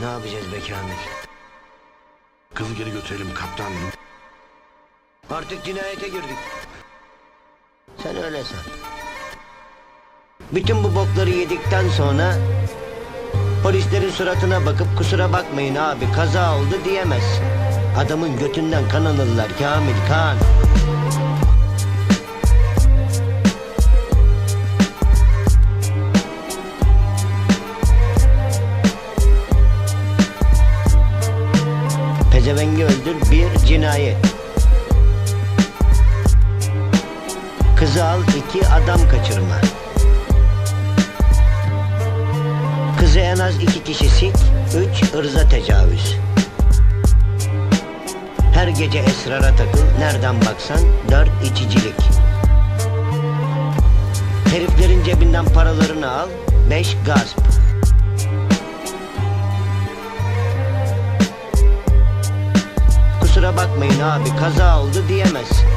Ne yapacağız be Kamil? Kızı geri götürelim kaptan. Artık cinayete girdik. Sen öyle san. Bütün bu bokları yedikten sonra polislerin suratına bakıp kusura bakmayın abi kaza oldu diyemezsin. Adamın götünden kan alırlar Kamil kan. Pezevengi öldür bir cinayet. Kızı al iki adam kaçırma. Kızı en az iki kişi sik, üç ırza tecavüz. Her gece esrara takıl, nereden baksan dört içicilik. Heriflerin cebinden paralarını al, beş gasp. Kusura bakmayın abi kaza oldu diyemezsin.